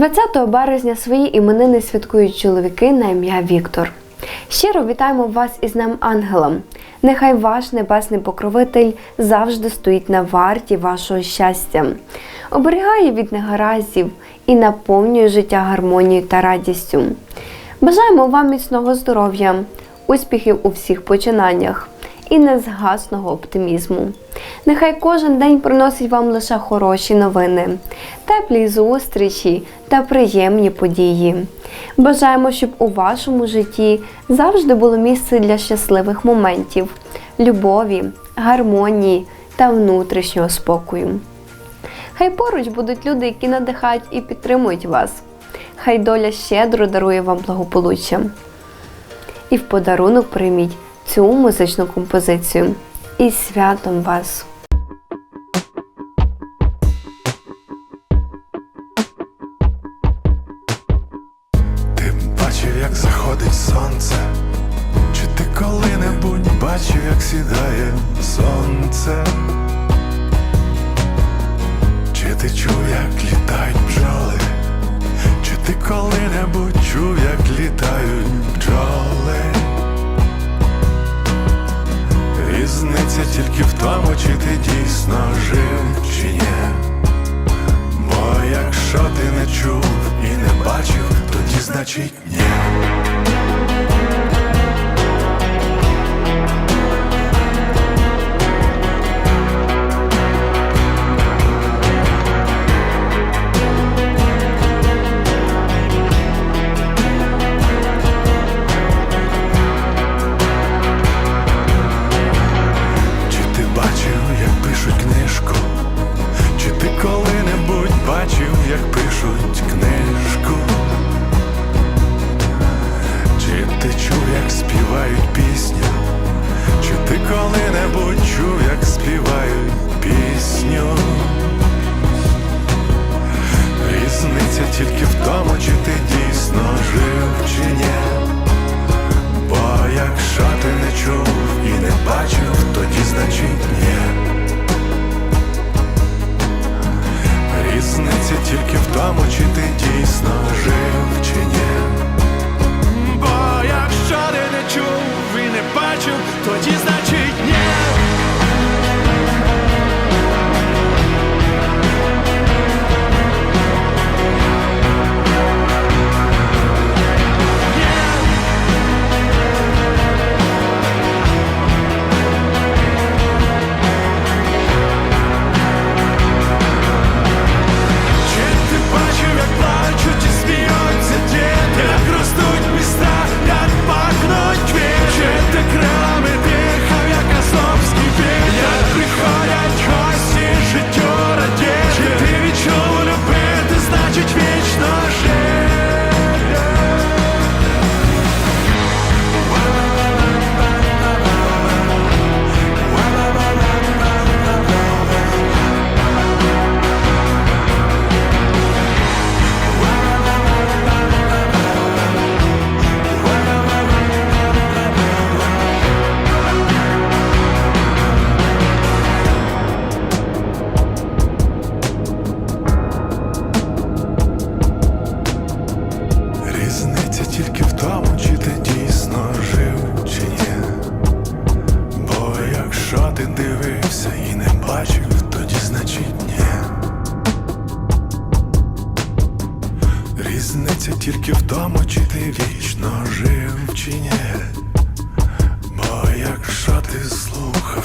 20 березня свої іменини святкують чоловіки на ім'я Віктор. Щиро вітаємо вас із Днем Ангелом. Нехай ваш небесний покровитель завжди стоїть на варті вашого щастя, оберігає від негараздів і наповнює життя гармонією та радістю. Бажаємо вам міцного здоров'я, успіхів у всіх починаннях і незгасного оптимізму. Нехай кожен день приносить вам лише хороші новини, теплі зустрічі та приємні події. Бажаємо, щоб у вашому житті завжди було місце для щасливих моментів, любові, гармонії та внутрішнього спокою. Хай поруч будуть люди, які надихають і підтримують вас. Хай доля щедро дарує вам благополуччя. І в подарунок прийміть цю музичну композицію. І святом вас! Ти бачив, як заходить сонце, чи ти коли-небудь бачив, як сідає сонце? Чи ти чув, як літають бджоли? Чи ти коли-небудь чув, як літають бджоли? Тільки в тому, чи ти дійсно жив, чи ні. Бо якщо ти не чув і не бачив, тоді значить ні. Бачив, як пишуть книжку? Чи ти чув, як співають пісню? Чи ти коли-небудь чув, як співають пісню? Різниця тільки в тому, чи ти дійсно жив, чи ні. Бо якщо ти не чув і не бачив, тоді значить ні. Бачив, Різниця тільки в тому, чи ти вічно жив, чи ні. Бо якщо ти слухав.